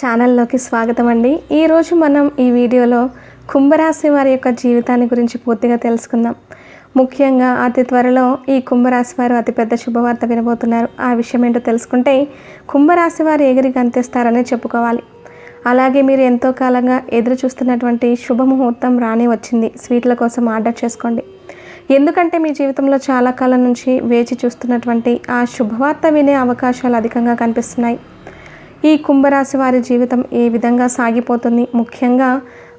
ఛానల్లోకి స్వాగతం అండి. ఈరోజు మనం ఈ వీడియోలో కుంభరాశి వారి యొక్క జీవితాన్ని గురించి పూర్తిగా తెలుసుకుందాం. ముఖ్యంగా అతి త్వరలో ఈ కుంభరాశి వారు అతిపెద్ద శుభవార్త వినబోతున్నారు. ఆ విషయం ఏంటో తెలుసుకుంటే కుంభరాశి వారు ఎగిరి గంతేస్తారనే చెప్పుకోవాలి. అలాగే మీరు ఎంతో కాలంగా ఎదురు చూస్తున్నటువంటి శుభముహూర్తం రానే వచ్చింది. స్వీట్ల కోసం ఆర్డర్ చేసుకోండి. ఎందుకంటే మీ జీవితంలో చాలా కాలం నుంచి వేచి చూస్తున్నటువంటి ఆ శుభవార్త వినే అవకాశాలు అధికంగా కనిపిస్తున్నాయి. ఈ కుంభరాశి వారి జీవితం ఏ విధంగా సాగిపోతుంది? ముఖ్యంగా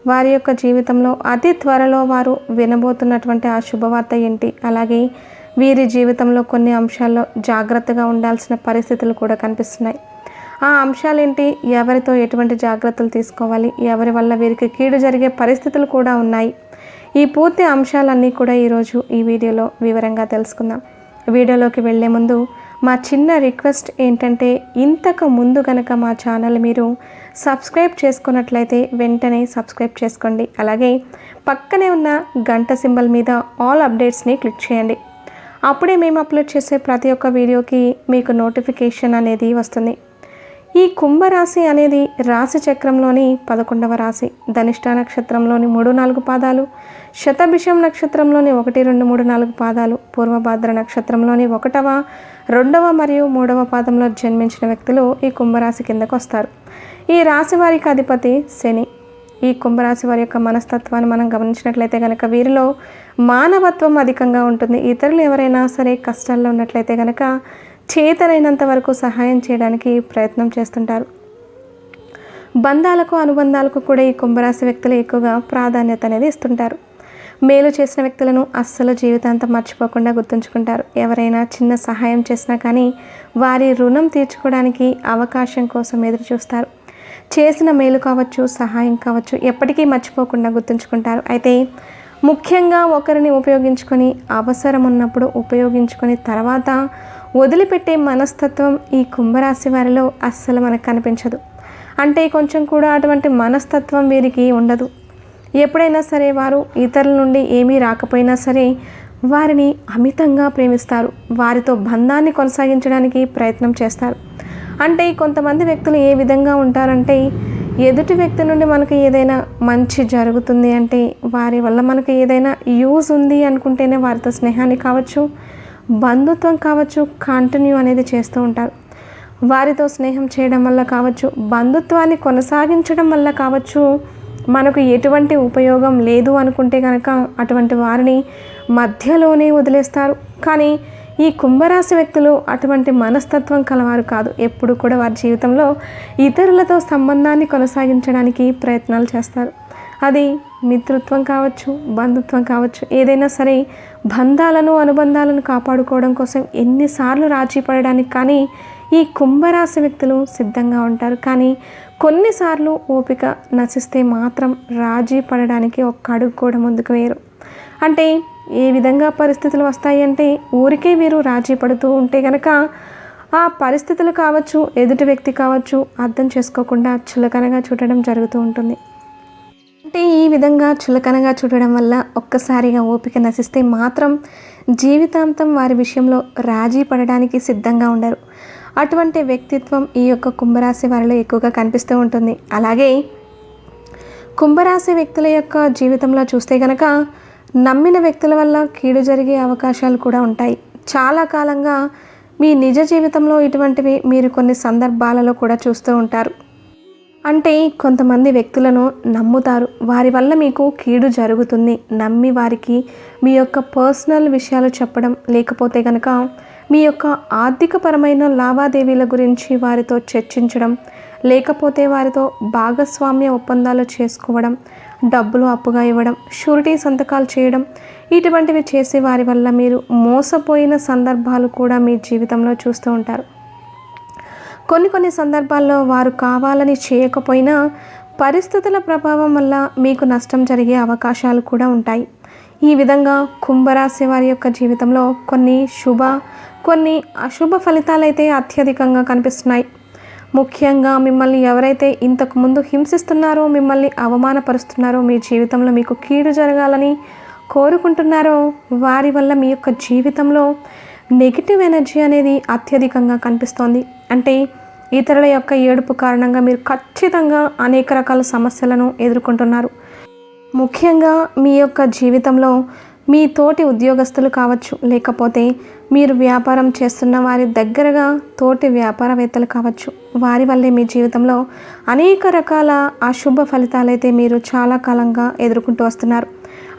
వారి యొక్క జీవితంలో అతి త్వరలో వారు వినబోతున్నటువంటి ఆ శుభవార్త ఏంటి? అలాగే వీరి జీవితంలో కొన్ని అంశాల్లో జాగ్రత్తగా ఉండాల్సిన పరిస్థితులు కూడా కనిపిస్తున్నాయి. ఆ అంశాలేంటి? ఎవరితో ఎటువంటి జాగ్రత్తలు తీసుకోవాలి? ఎవరి వల్ల వీరికి కీడు జరిగే పరిస్థితులు కూడా ఉన్నాయి. ఈ పూర్తి అంశాలన్నీ కూడా ఈరోజు ఈ వీడియోలో వివరంగా తెలుసుకుందాం. వీడియోలోకి వెళ్ళే ముందు మా చిన్న రిక్వెస్ట్ ఏంటంటే ఇంతకు ముందు కనుక మా ఛానల్ మీరు సబ్స్క్రైబ్ చేసుకున్నట్లయితే వెంటనే సబ్స్క్రైబ్ చేసుకోండి. అలాగే పక్కనే ఉన్న గంట సింబల్ మీద ఆల్ అప్డేట్స్ని క్లిక్ చేయండి. అప్పుడే మేము అప్లోడ్ చేసే ప్రతి ఒక్క వీడియోకి మీకు నోటిఫికేషన్ అనేది వస్తుంది. ఈ కుంభరాశి అనేది రాశి చక్రంలోని పదకొండవ రాశి. ధనిష్ట నక్షత్రంలోని మూడు నాలుగు పాదాలు శతభిషం నక్షత్రంలోని ఒకటి రెండు మూడు నాలుగు పాదాలు పూర్వభాద్ర నక్షత్రంలోని ఒకటవ రెండవ మరియు మూడవ పాదంలో జన్మించిన వ్యక్తులు ఈ కుంభరాశి కిందకు వస్తారు. ఈ రాశి వారికి అధిపతి శని. ఈ కుంభరాశి వారి యొక్క మనస్తత్వాన్ని మనం గమనించినట్లయితే కనుక వీరిలో మానవత్వం అధికంగా ఉంటుంది. ఇతరులు ఎవరైనా సరే కష్టాల్లో ఉన్నట్లయితే కనుక చేతనైనంత వరకు సహాయం చేయడానికి ప్రయత్నం చేస్తుంటారు. బంధాలకు అనుబంధాలకు కూడా ఈ కుంభరాశి వ్యక్తులు ఎక్కువగా ప్రాధాన్యత అనేది ఇస్తుంటారు. మేలు చేసిన వ్యక్తులను అస్సలు జీవితాంతం మర్చిపోకుండా గుర్తుంచుకుంటారు. ఎవరైనా చిన్న సహాయం చేసినా కానీ వారి రుణం తీర్చుకోవడానికి అవకాశం కోసం ఎదురు చూస్తారు. చేసిన మేలు కావచ్చు సహాయం కావచ్చు ఎప్పటికీ మర్చిపోకుండా గుర్తుంచుకుంటారు. అయితే ముఖ్యంగా ఒకరిని ఉపయోగించుకొని అవసరం ఉన్నప్పుడు ఉపయోగించుకొని తర్వాత వదిలిపెట్టే మనస్తత్వం ఈ కుంభరాశి వారిలో అస్సలు మనకు కనిపించదు. అంటే కొంచెం కూడా అటువంటి మనస్తత్వం వీరికి ఉండదు. ఎప్పుడైనా సరే వారు ఇతరుల నుండి ఏమీ రాకపోయినా సరే వారిని అమితంగా ప్రేమిస్తారు. వారితో బంధాన్ని కొనసాగించడానికి ప్రయత్నం చేస్తారు. అంటే కొంతమంది వ్యక్తులు ఏ విధంగా ఉంటారంటే ఎదుటి వ్యక్తి నుండి మనకు ఏదైనా మంచి జరుగుతుంది అంటే వారి వల్ల మనకు ఏదైనా యూజ్ ఉంది అనుకుంటేనే వారితో స్నేహాన్ని కావచ్చు బంధుత్వం కావచ్చు కంటిన్యూ అనేది చేస్తూ ఉంటారు. వారితో స్నేహం చేయడం వల్ల కావచ్చు బంధుత్వాన్ని కొనసాగించడం వల్ల కావచ్చు మనకు ఎటువంటి ఉపయోగం లేదు అనుకుంటే కనుక అటువంటి వారిని మధ్యలోనే వదిలేస్తారు. కానీ ఈ కుంభరాశి వ్యక్తులు అటువంటి మనస్తత్వం కలవారు కాదు. ఎప్పుడు కూడా వారి జీవితంలో ఇతరులతో సంబంధాన్ని కొనసాగించడానికి ప్రయత్నాలు చేస్తారు. అది మిత్రత్వం కావచ్చు బంధుత్వం కావచ్చు ఏదైనా సరే బంధాలను అనుబంధాలను కాపాడుకోవడం కోసం ఎన్నిసార్లు రాజీ పడడానికి కానీ ఈ కుంభరాశి వ్యక్తులు సిద్ధంగా ఉంటారు. కానీ కొన్నిసార్లు ఓపిక నశిస్తే మాత్రం రాజీ పడడానికి ఒక్క అడుగు కూడా ముందుకు వేయరు. అంటే ఏ విధంగా పరిస్థితులు వస్తాయి అంటే ఊరికే వీరు రాజీ పడుతూ ఉంటే కనుక ఆ పరిస్థితులు కావచ్చు ఎదుటి వ్యక్తి కావచ్చు అర్థం చేసుకోకుండా చులకనగా చూడడం జరుగుతూ ఉంటుంది. అంటే ఈ విధంగా చులకనగా చూడడం వల్ల ఒక్కసారిగా ఓపిక నశిస్తే మాత్రం జీవితాంతం వారి విషయంలో రాజీ పడడానికి సిద్ధంగా ఉండరు. అటువంటి వ్యక్తిత్వం ఈ యొక్క కుంభరాశి వారిలో ఎక్కువగా కనిపిస్తూ ఉంటుంది. అలాగే కుంభరాశి వ్యక్తుల యొక్క జీవితంలో చూస్తే కనుక నమ్మిన వ్యక్తుల వల్ల కీడు జరిగే అవకాశాలు కూడా ఉంటాయి. చాలా కాలంగా మీ నిజ జీవితంలో ఇటువంటివి మీరు కొన్ని సందర్భాలలో కూడా చూస్తూ ఉంటారు. అంటే కొంతమంది వ్యక్తులను నమ్ముతారు. వారి వల్ల మీకు కీడు జరుగుతుంది. నమ్మి వారికి మీ యొక్క పర్సనల్ విషయాలు చెప్పడం లేకపోతే కనుక మీ యొక్క ఆర్థికపరమైన లావాదేవీల గురించి వారితో చర్చించడం లేకపోతే వారితో భాగస్వామ్య ఒప్పందాలు చేసుకోవడం డబ్బులు అప్పుగా ఇవ్వడం షూరిటీ సంతకాలు చేయడం ఇటువంటివి చేసే వారి వల్ల మీరు మోసపోయిన సందర్భాలు కూడా మీ జీవితంలో చూస్తూ ఉంటారు. కొన్ని కొన్ని సందర్భాల్లో వారు కావాలని చేయకపోయినా పరిస్థితుల ప్రభావం వల్ల మీకు నష్టం జరిగే అవకాశాలు కూడా ఉంటాయి. ఈ విధంగా కుంభరాశి వారి యొక్క జీవితంలో కొన్ని శుభ కొన్ని అశుభ ఫలితాలైతే అత్యధికంగా కనిపిస్తున్నాయి. ముఖ్యంగా మిమ్మల్ని ఎవరైతే ఇంతకు ముందు హింసిస్తున్నారో మిమ్మల్ని అవమానపరుస్తున్నారో మీ జీవితంలో మీకు కీడు జరగాలని కోరుకుంటున్నారో వారి వల్ల మీ యొక్క జీవితంలో నెగిటివ్ ఎనర్జీ అనేది అత్యధికంగా కనిపిస్తోంది. అంటే ఇతరుల యొక్క ఏడుపు కారణంగా మీరు ఖచ్చితంగా అనేక రకాల సమస్యలను ఎదుర్కొంటున్నారు. ముఖ్యంగా మీ యొక్క జీవితంలో మీ తోటి ఉద్యోగస్తులు కావచ్చు లేకపోతే మీరు వ్యాపారం చేస్తున్న వారి దగ్గరగా తోటి వ్యాపారవేత్తలు కావచ్చు వారి వల్లే మీ జీవితంలో అనేక రకాల అశుభ ఫలితాలైతే మీరు చాలా కాలంగా ఎదుర్కొంటూ వస్తున్నారు.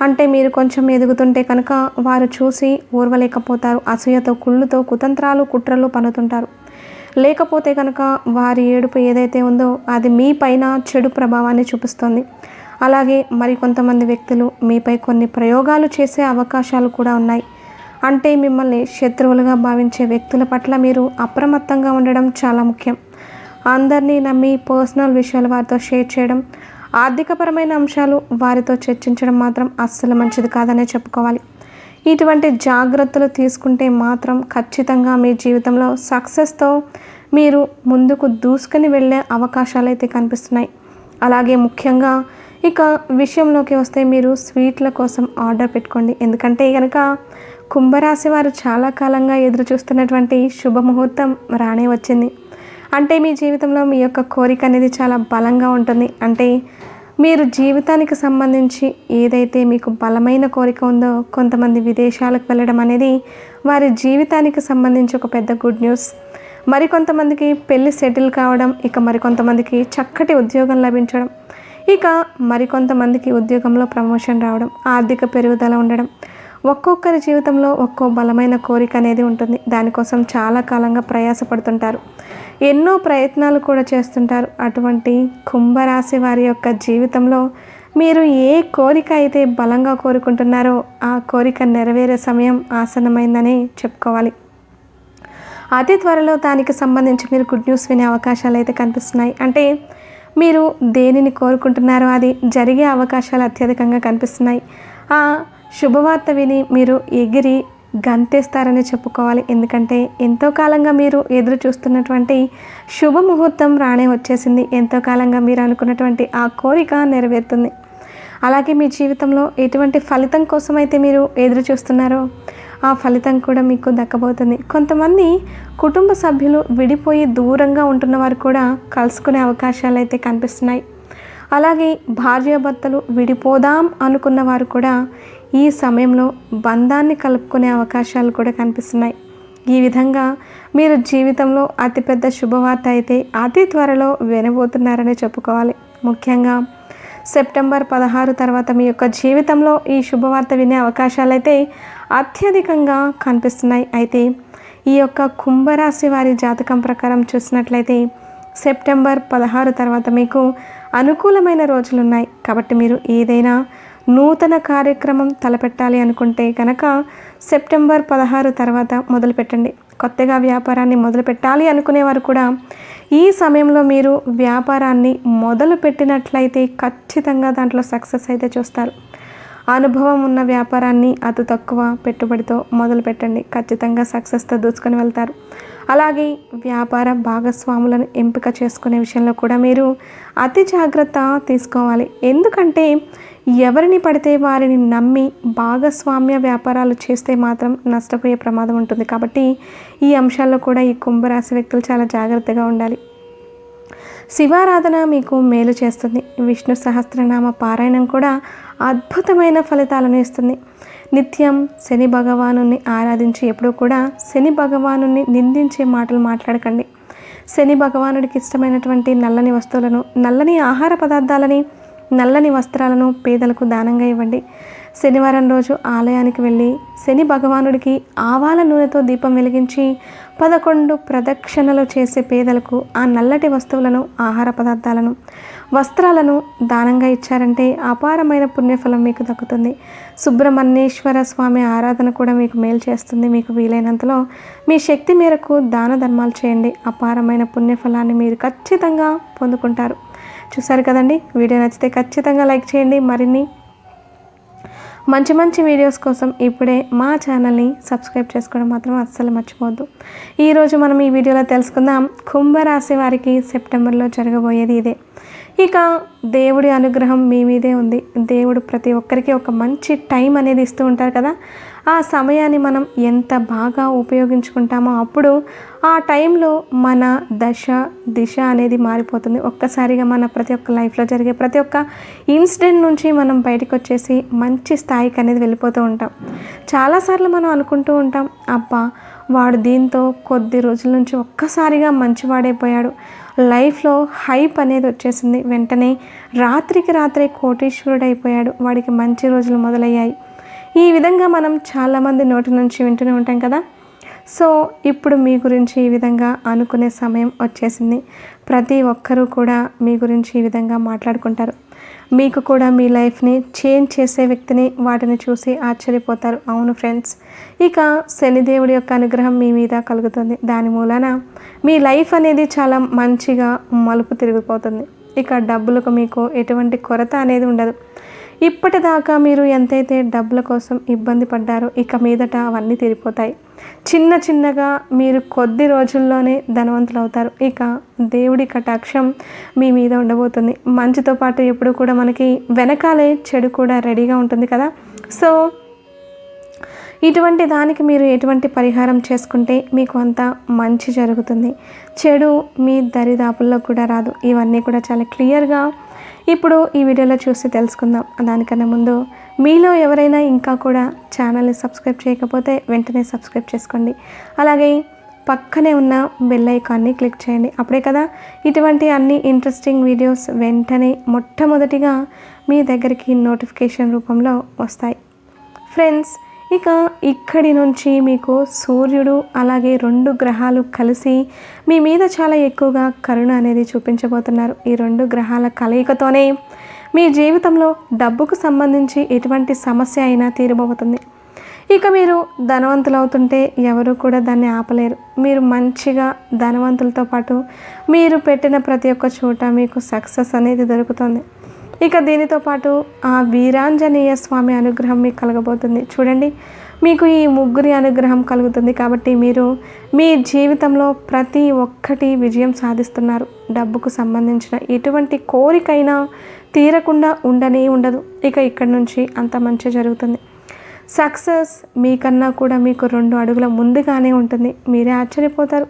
అంటే మీరు కొంచెం ఎదుగుతుంటే కనుక వారు చూసి ఓర్వలేకపోతారు అసూయతో కుళ్ళుతో కుతంత్రాలు కుట్రలు పనుతుంటారు లేకపోతే కనుక వారి ఏడుపు ఏదైతే ఉందో అది మీ పైన చెడు ప్రభావాన్ని చూపిస్తుంది. అలాగే మరికొంతమంది వ్యక్తులు మీపై కొన్ని ప్రయోగాలు చేసే అవకాశాలు కూడా ఉన్నాయి. అంటే మిమ్మల్ని శత్రువులుగా భావించే వ్యక్తుల పట్ల మీరు అప్రమత్తంగా ఉండడం చాలా ముఖ్యం. అందరినీ నమ్మి పర్సనల్ విషయాలు వారితో షేర్ చేయడం ఆర్థికపరమైన అంశాలు వారితో చర్చించడం మాత్రం అస్సలు మంచిది కాదనే చెప్పుకోవాలి. ఇటువంటి జాగ్రత్తలు తీసుకుంటే మాత్రం ఖచ్చితంగా మీ జీవితంలో సక్సెస్తో మీరు ముందుకు దూసుకొని వెళ్ళే అవకాశాలు అయితే కనిపిస్తున్నాయి. అలాగే ముఖ్యంగా ఇక విషయంలోకి వస్తే మీరు స్వీట్ల కోసం ఆర్డర్ పెట్టుకోండి. ఎందుకంటే కనుక కుంభరాశి వారు చాలా కాలంగా ఎదురు చూస్తున్నటువంటి శుభముహూర్తం రానే వచ్చింది. అంటే మీ జీవితంలో మీ యొక్క కోరిక అనేది చాలా బలంగా ఉంటుంది. అంటే మీరు జీవితానికి సంబంధించి ఏదైతే మీకు బలమైన కోరిక ఉందో కొంతమంది విదేశాలకు వెళ్ళడం అనేది వారి జీవితానికి సంబంధించి ఒక పెద్ద గుడ్ న్యూస్. మరికొంతమందికి పెళ్ళి సెటిల్ కావడం ఇక మరికొంతమందికి చక్కటి ఉద్యోగం లభించడం ఇక మరికొంతమందికి ఉద్యోగంలో ప్రమోషన్ రావడం ఆర్థిక పెరుగుదల ఉండడం ఒక్కొక్కరి జీవితంలో ఒక్కో బలమైన కోరిక అనేది ఉంటుంది. దానికోసం చాలా కాలంగా ప్రయాసపడుతుంటారు. ఎన్నో ప్రయత్నాలు కూడా చేస్తుంటారు. అటువంటి కుంభరాశి వారి యొక్క జీవితంలో మీరు ఏ కోరిక అయితే బలంగా కోరుకుంటున్నారో ఆ కోరిక నెరవేరే సమయం ఆసనమైందని చెప్పుకోవాలి. అతి త్వరలో దానికి సంబంధించి మీరు గుడ్ న్యూస్ వినే అవకాశాలు అయితే కనిపిస్తున్నాయి. అంటే మీరు దేనిని కోరుకుంటున్నారో అది జరిగే అవకాశాలు అత్యధికంగా కనిపిస్తున్నాయి. ఆ శుభవార్త విని మీరు ఎగిరి గంతేస్తారని చెప్పుకోవాలి. ఎందుకంటే ఎంతో కాలంగా మీరు ఎదురు చూస్తున్నటువంటి శుభముహూర్తం రానే వచ్చేసింది. ఎంతో కాలంగా మీరు అనుకున్నటువంటి ఆ కోరిక నెరవేరుతుంది. అలాగే మీ జీవితంలో ఎటువంటి ఫలితం కోసం అయితే మీరు ఎదురు చూస్తున్నారో ఆ ఫలితం కూడా మీకు దక్కబోతుంది. కొంతమంది కుటుంబ సభ్యులు విడిపోయి దూరంగా ఉంటున్న వారు కూడా కలుసుకునే అవకాశాలు అయితే కనిపిస్తున్నాయి. అలాగే భార్యాభర్తలు విడిపోదాం అనుకున్న వారు కూడా ఈ సమయంలో బంధాన్ని కలుపుకునే అవకాశాలు కూడా కనిపిస్తున్నాయి. ఈ విధంగా మీరు జీవితంలో అతిపెద్ద శుభవార్త అయితే అతి త్వరలో వినబోతున్నారని చెప్పుకోవాలి. ముఖ్యంగా సెప్టెంబర్ పదహారు తర్వాత మీ యొక్క జీవితంలో ఈ శుభవార్త వినే అవకాశాలు అయితే అత్యధికంగా కనిపిస్తున్నాయి. అయితే ఈ యొక్క కుంభరాశి వారి జాతకం ప్రకారం చూసినట్లయితే సెప్టెంబర్ పదహారు తర్వాత మీకు అనుకూలమైన రోజులు ఉన్నాయి కాబట్టి మీరు ఏదైనా నూతన కార్యక్రమం తలపెట్టాలి అనుకుంటే కనుక సెప్టెంబర్ పదహారు తర్వాత మొదలు పెట్టండి కొత్తగా వ్యాపారాన్ని మొదలు పెట్టాలి అనుకునేవారు కూడా ఈ సమయంలో మీరు వ్యాపారాన్ని మొదలు పెట్టినట్లయితే ఖచ్చితంగా దాంట్లో సక్సెస్ అయితే చూస్తారు. అనుభవం ఉన్న వ్యాపారాన్ని అతి తక్కువ పెట్టుబడితో మొదలు పెట్టండి ఖచ్చితంగా సక్సెస్తో దూసుకొని వెళ్తారు. అలాగే వ్యాపార భాగస్వాములను ఎంపిక చేసుకునే విషయంలో కూడా మీరు అతి జాగ్రత్త తీసుకోవాలి. ఎందుకంటే ఎవరిని పడితే వారిని నమ్మి భాగస్వామ్య వ్యాపారాలు చేస్తే మాత్రం నష్టపోయే ప్రమాదం ఉంటుంది. కాబట్టి ఈ అంశాల్లో కూడా ఈ కుంభరాశి వ్యక్తులు చాలా జాగ్రత్తగా ఉండాలి. శివారాధన మీకు మేలు చేస్తుంది. విష్ణు సహస్రనామ పారాయణం కూడా అద్భుతమైన ఫలితాలను ఇస్తుంది. నిత్యం శని భగవాను ఆరాధించి ఎప్పుడూ కూడా శని భగవాను నిందించే మాటలు మాట్లాడకండి. శని భగవానుడికి ఇష్టమైనటువంటి నల్లని వస్తువులను నల్లని ఆహార పదార్థాలని నల్లని వస్త్రాలను పేదలకు దానంగా ఇవ్వండి. శనివారం రోజు ఆలయానికి వెళ్ళి శని భగవానుడికి ఆవాల నూనెతో దీపం వెలిగించి పదకొండు ప్రదక్షిణలు చేసే పేదలకు ఆ నల్లటి వస్తువులను ఆహార పదార్థాలను వస్త్రాలను దానంగా ఇచ్చారంటే అపారమైన పుణ్యఫలం మీకు దక్కుతుంది. సుబ్రహ్మణ్యేశ్వర స్వామి ఆరాధన కూడా మీకు మేలు చేస్తుంది. మీకు వీలైనంతలో మీ శక్తి మేరకు దాన ధర్మాలు చేయండి. అపారమైన పుణ్యఫలాన్ని మీరు ఖచ్చితంగా పొందుకుంటారు. చూసారు కదండి? వీడియో నచ్చితే ఖచ్చితంగా లైక్ చేయండి. మరిన్ని మంచి మంచి వీడియోస్ కోసం ఇప్పుడే మా ఛానల్ని సబ్స్క్రైబ్ చేసుకోవడం మాత్రం అస్సలు మర్చిపోవద్దు. ఈరోజు మనం ఈ వీడియోలో తెలుసుకుందాం. కుంభరాశి వారికి సెప్టెంబర్లో జరగబోయేది ఇదే. ఇక దేవుడి అనుగ్రహం మీ మీదే ఉంది. దేవుడు ప్రతి ఒక్కరికి ఒక మంచి టైం అనేది ఇస్తూ ఉంటారు కదా. ఆ సమయాన్ని మనం ఎంత బాగా ఉపయోగించుకుంటామో అప్పుడు ఆ టైంలో మన దశ దిశ అనేది మారిపోతుంది. ఒక్కసారిగా మన ప్రతి ఒక్క లైఫ్లో జరిగే ప్రతి ఒక్క ఇన్సిడెంట్ నుంచి మనం బయటకు వచ్చేసి మంచి స్థాయికి అనేది వెళ్ళిపోతూ ఉంటాం. చాలాసార్లు మనం అనుకుంటూ ఉంటాం అబ్బా వాడు దీంతో కొద్ది రోజుల నుంచి ఒక్కసారిగా మంచివాడైపోయాడు. లైఫ్లో హైప్ అనేది వచ్చేసింది. వెంటనే రాత్రికి రాత్రే కోటీశ్వరుడు అయిపోయాడు వాడికి మంచి రోజులు మొదలయ్యాయి. ఈ విధంగా మనం చాలామంది నోటి నుంచి వింటూనే ఉంటాం కదా. సో ఇప్పుడు మీ గురించి ఈ విధంగా అనుకునే సమయం వచ్చేసింది. ప్రతి ఒక్కరూ కూడా మీ గురించి ఈ విధంగా మాట్లాడుకుంటారు. మీకు కూడా మీ లైఫ్ని చేంజ్ చేసే వ్యక్తిని వాటిని చూసి ఆశ్చర్యపోతారు. అవును ఫ్రెండ్స్ ఇక శనిదేవుడి యొక్క అనుగ్రహం మీ మీద కలుగుతుంది. దాని మూలాన మీ లైఫ్ అనేది చాలా మంచిగా మలుపు తిరిగిపోతుంది. ఇక డబ్బులకు మీకు ఎటువంటి కొరత అనేది ఉండదు. ఇప్పటిదాకా మీరు ఎంతైతే డబ్బుల కోసం ఇబ్బంది పడ్డారో ఇక మీదట అవన్నీ తీరిపోతాయి. చిన్న చిన్నగా మీరు కొద్ది రోజుల్లోనే ధనవంతులు అవుతారు ఇక దేవుడి కటాక్షం మీ మీద ఉండబోతుంది. మంచితో పాటు ఎప్పుడు కూడా మనకి వెనకాలే చెడు కూడా రెడీగా ఉంటుంది కదా. సో ఇటువంటి దానికి మీరు ఎటువంటి పరిహారం చేసుకుంటే మీకు అంత మంచి జరుగుతుంది. చెడు మీ దరిదాపుల్లో కూడా రాదు. ఇవన్నీ కూడా చాలా క్లియర్గా ఇప్పుడు ఈ వీడియోలో చూసి తెలుసుకుందాం. దానికన్నా ముందు మీలో ఎవరైనా ఇంకా కూడా ఛానల్ని సబ్స్క్రైబ్ చేయకపోతే వెంటనే సబ్స్క్రైబ్ చేసుకోండి. అలాగే పక్కనే ఉన్న బెల్ ఐకాన్ని క్లిక్ చేయండి. అప్పుడే కదా ఇటువంటి అన్ని ఇంట్రెస్టింగ్ వీడియోస్ వెంటనే మొట్టమొదటిగా మీ దగ్గరికి నోటిఫికేషన్ రూపంలో వస్తాయి. ఫ్రెండ్స్ ఇక ఇక్కడి నుంచి మీకు సూర్యుడు అలాగే రెండు గ్రహాలు కలిసి మీ మీద చాలా ఎక్కువగా కరుణ అనేది చూపించబోతున్నారు. ఈ రెండు గ్రహాల కలయికతోనే మీ జీవితంలో డబ్బుకు సంబంధించి ఎటువంటి సమస్య అయినా తీరబోతుంది. ఇక మీరు ధనవంతులు అవుతుంటే ఎవరు కూడా దాన్ని ఆపలేరు. మీరు మంచిగా ధనవంతులతో పాటు మీరు పెట్టిన ప్రతి ఒక్క చోట మీకు సక్సెస్ అనేది దొరుకుతుంది. ఇక దీనితో పాటు ఆ వీరాంజనేయ స్వామి అనుగ్రహం మీకు కలగబోతుంది. చూడండి మీకు ఈ ముగ్గురి అనుగ్రహం కలుగుతుంది కాబట్టి మీరు మీ జీవితంలో ప్రతి ఒక్కటి విజయం సాధిస్తున్నారు. డబ్బుకు సంబంధించిన ఎటువంటి కోరికైనా తీరకుండా ఉండనే ఉండదు. ఇక ఇక్కడి నుంచి అంత మంచి జరుగుతుంది. సక్సెస్ మీకన్నా కూడా మీకు రెండు అడుగుల ముందుగానే ఉంటుంది. మీరే ఆశ్చర్యపోతారు.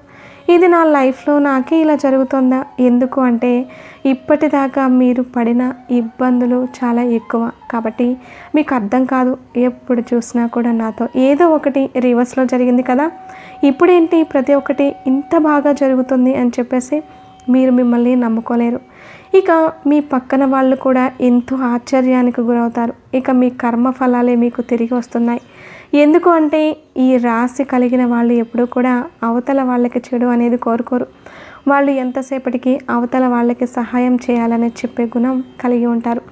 ఇది నా లైఫ్లో నాకే ఇలా జరుగుతుందా? ఎందుకు అంటే ఇప్పటిదాకా మీరు పడిన ఇబ్బందులు చాలా ఎక్కువ. కాబట్టి మీకు అర్థం కాదు. ఎప్పుడు చూసినా కూడా నాతో ఏదో ఒకటి రివర్స్లో జరిగింది కదా? ఇప్పుడేంటి ప్రతి ఒక్కటి ఇంత బాగా జరుగుతుంది అని చెప్పేసి మీరు మిమ్మల్ని నమ్ముకోలేరు. ఇక మీ పక్కన వాళ్ళు కూడా ఎంతో ఆశ్చర్యానికి గురవుతారు. ఇక మీ కర్మ ఫలాలే మీకు తిరిగి వస్తున్నాయి. ఎందుకు అంటే ఈ రాశి కలిగిన వాళ్ళు ఎప్పుడూ కూడా అవతల వాళ్ళకి చెడు అనేది కోరుకోరు. వాళ్ళు ఎంతసేపటికి అవతల వాళ్ళకి సహాయం చేయాలని చెప్పే గుణం కలిగి ఉంటారు.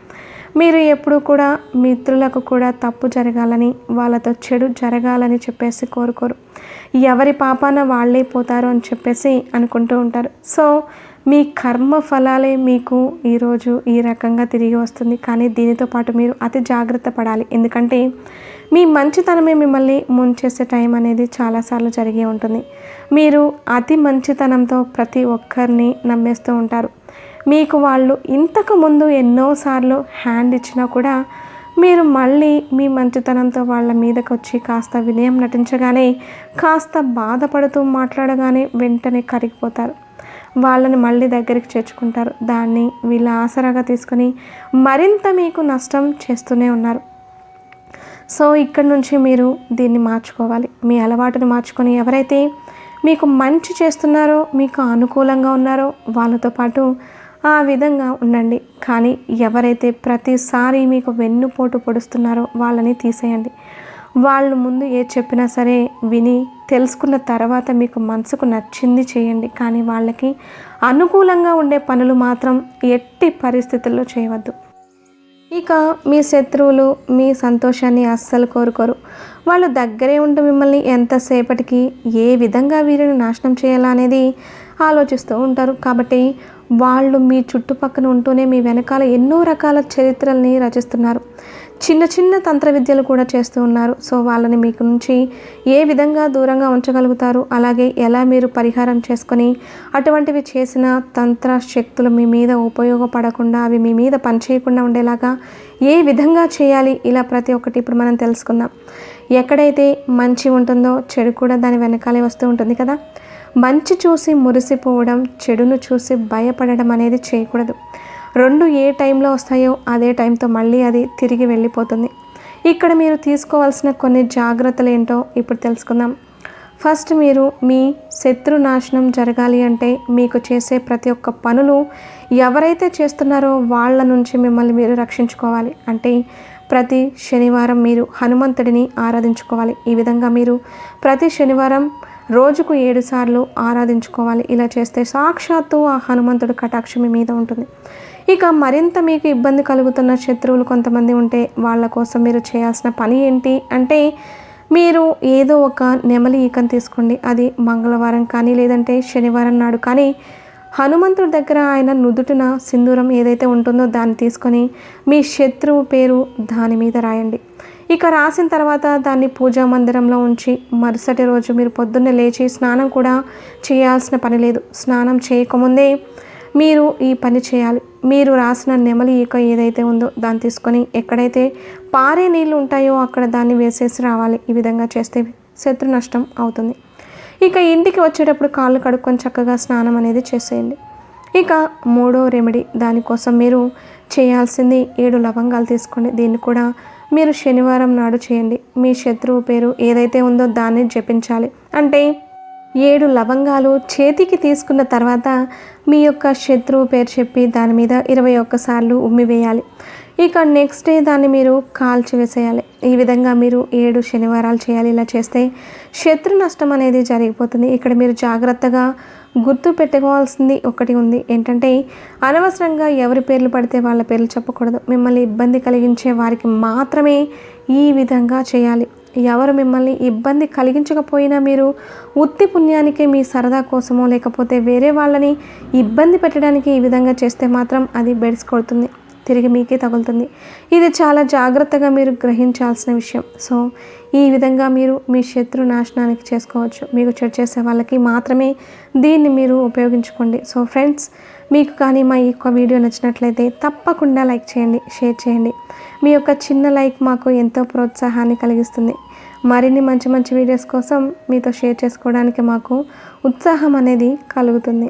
మీరు ఎప్పుడు కూడా మిత్రులకు కూడా తప్పు జరగాలని వాళ్ళతో చెడు జరగాలని చెప్పేసి కోరుకోరు. ఎవరి పాపాన వాళ్ళే పోతారు అని చెప్పేసి అనుకుంటూ ఉంటారు. సో మీ కర్మ ఫలాలే మీకు ఈరోజు ఈ రకంగా తిరిగి వస్తుంది. కానీ దీనితో పాటు మీరు అతి జాగ్రత్త పడాలి. ఎందుకంటే మీ మంచితనమే మిమ్మల్ని ముంచేసే టైం అనేది చాలాసార్లు జరిగి ఉంటుంది. మీరు అతి మంచితనంతో ప్రతి ఒక్కరిని నమ్మేస్తూ ఉంటారు. మీకు వాళ్ళు ఇంతకుముందు ఎన్నోసార్లు హ్యాండ్ ఇచ్చినా కూడా మీరు మళ్ళీ మీ మంచితనంతో వాళ్ళ మీదకి వచ్చి కాస్త వినయం నటించగానే కాస్త బాధపడుతూ మాట్లాడగానే వెంటనే కరిగిపోతారు. వాళ్ళని మళ్ళీ దగ్గరికి చేర్చుకుంటారు. దాన్ని వీళ్ళ ఆసరాగా తీసుకొని మరింత మీకు నష్టం చేస్తూనే ఉన్నారు. సో ఇక్కడ నుంచి మీరు దీన్ని మార్చుకోవాలి. మీ అలవాటును మార్చుకొని ఎవరైతే మీకు మంచి చేస్తున్నారో మీకు అనుకూలంగా ఉన్నారో వాళ్ళతో పాటు ఆ విధంగా ఉండండి. కానీ ఎవరైతే ప్రతిసారి మీకు వెన్నుపోటు పొడుస్తున్నారో వాళ్ళని తీసేయండి. వాళ్ళు ముందు ఏ చెప్పినా సరే విని తెలుసుకున్న తర్వాత మీకు మనసుకు నచ్చింది చేయండి. కానీ వాళ్ళకి అనుకూలంగా ఉండే పనులు మాత్రం ఎట్టి పరిస్థితుల్లో చేయవద్దు. ఇక మీ శత్రువులు మీ సంతోషాన్ని అస్సలు కోరుకోరు. వాళ్ళు దగ్గరే ఉంటూ మిమ్మల్ని ఎంతసేపటికి ఏ విధంగా వీరిని నాశనం చేయాలా అనేది ఆలోచిస్తూ ఉంటారు. కాబట్టి వాళ్ళు మీ చుట్టుపక్కన ఉంటూనే మీ వెనకాల ఎన్నో రకాల చరిత్రల్ని రచిస్తున్నారు. చిన్న చిన్న తంత్ర విద్యలు కూడా చేస్తూ ఉన్నారు. సో వాళ్ళని మీకు నుంచి ఏ విధంగా దూరంగా ఉంచగలుగుతారు? అలాగే ఎలా మీరు పరిహారం చేసుకొని అటువంటివి చేసిన తంత్ర శక్తులు మీ మీద ఉపయోగపడకుండా అవి మీ మీద పనిచేయకుండా ఉండేలాగా ఏ విధంగా చేయాలి? ఇలా ప్రతి ఒక్కటి ఇప్పుడు మనం తెలుసుకుందాం. ఎక్కడైతే మంచి ఉంటుందో చెడు కూడా దాని వెనకాలే వస్తూ ఉంటుంది కదా? మంచి చూసి మురిసిపోవడం చెడును చూసి భయపడడం అనేది చేయకూడదు. రెండు ఏ టైంలో వస్తాయో అదే టైంతో మళ్ళీ అది తిరిగి వెళ్ళిపోతుంది. ఇక్కడ మీరు తీసుకోవాల్సిన కొన్ని జాగ్రత్తలు ఏంటో ఇప్పుడు తెలుసుకుందాం. ఫస్ట్ మీరు మీ శత్రు నాశనం జరగాలి అంటే మీకు చేసే ప్రతి ఒక్క పనులు ఎవరైతే చేస్తున్నారో వాళ్ళ నుంచి మిమ్మల్ని మీరు రక్షించుకోవాలి. అంటే ప్రతి శనివారం మీరు హనుమంతుడిని ఆరాధించుకోవాలి. ఈ విధంగా మీరు ప్రతి శనివారం రోజుకు ఏడుసార్లు ఆరాధించుకోవాలి. ఇలా చేస్తే సాక్షాత్తు ఆ హనుమంతుడు కటాక్షం మీ మీద ఉంటుంది. ఇక మరింత మీకు ఇబ్బంది కలుగుతున్న శత్రువులు కొంతమంది ఉంటే వాళ్ళ కోసం మీరు చేయాల్సిన పని ఏంటి అంటే మీరు ఏదో ఒక నెమలి ఈకను తీసుకోండి. అది మంగళవారం కానీ లేదంటే శనివారం నాడు కానీ హనుమంతుడి దగ్గర ఆయన నుదుటిన సింధూరం ఏదైతే ఉంటుందో దాన్ని తీసుకొని మీ శత్రువు పేరు దాని మీద రాయండి. ఇక రాసిన తర్వాత దాన్ని పూజా మందిరంలో ఉంచి మరుసటి రోజు మీరు పొద్దున్నే లేచి స్నానం కూడా చేయాల్సిన పని లేదు. స్నానం చేయకముందే మీరు ఈ పని చేయాలి. మీరు రాసిన నెమలి ఈక ఏదైతే ఉందో దాన్ని తీసుకొని ఎక్కడైతే పారే నీళ్ళు ఉంటాయో అక్కడ దాన్ని వేసేసి రావాలి. ఈ విధంగా చేస్తే శత్రు నష్టం అవుతుంది. ఇక ఇంటికి వచ్చేటప్పుడు కాళ్ళు కడుక్కొని చక్కగా స్నానం అనేది చేసేయండి. ఇక మూడో రెమెడీ దానికోసం మీరు చేయాల్సింది ఏడు లవంగాలు తీసుకోండి. దీన్ని కూడా మీరు శనివారం నాడు చేయండి. మీ శత్రువు పేరు ఏదైతే ఉందో దాన్ని జపించాలి. అంటే ఏడు లవంగాలు చేతికి తీసుకున్న తర్వాత మీ యొక్క శత్రువు పేరు చెప్పి దాని మీద ఇరవై ఒక్కసార్లు ఉమ్మి వేయాలి. ఇక నెక్స్ట్ డే దాన్ని మీరు కాల్చి వేసేయాలి. ఈ విధంగా మీరు ఏడు శనివారాలు చేయాలి. ఇలా చేస్తే శత్రు నష్టం అనేది జరిగిపోతుంది. ఇక్కడ మీరు జాగ్రత్తగా గుర్తు పెట్టుకోవాల్సింది ఒకటి ఉంది. ఏంటంటే అనవసరంగా ఎవరి పేర్లు పడితే వాళ్ళ పేర్లు చెప్పకూడదు. మిమ్మల్ని ఇబ్బంది కలిగించే వారికి మాత్రమే ఈ విధంగా చేయాలి. ఎవరు మిమ్మల్ని ఇబ్బంది కలిగించకపోయినా మీరు ఉత్తి పుణ్యానికి మీ సరదా కోసమో లేకపోతే వేరే వాళ్ళని ఇబ్బంది పెట్టడానికి ఈ విధంగా చేస్తే మాత్రం అది బెడ్స్ కొడుతుంది. తిరిగి మీకే తగులుతుంది. ఇది చాలా జాగ్రత్తగా మీరు గ్రహించాల్సిన విషయం. సో ఈ విధంగా మీరు మీ శత్రు నాశనానికి చేసుకోవచ్చు. మీకు చెడు చేసే వాళ్ళకి మాత్రమే దీన్ని మీరు ఉపయోగించుకోండి. సో ఫ్రెండ్స్ మీకు కానీ మా ఈ యొక్క వీడియో నచ్చినట్లయితే తప్పకుండా లైక్ చేయండి షేర్ చేయండి. మీ యొక్క చిన్న లైక్ మాకు ఎంతో ప్రోత్సాహాన్ని కలిగిస్తుంది. మరిన్ని మంచి మంచి వీడియోస్ కోసం మీతో షేర్ చేసుకోవడానికి మాకు ఉత్సాహం అనేది కలుగుతుంది.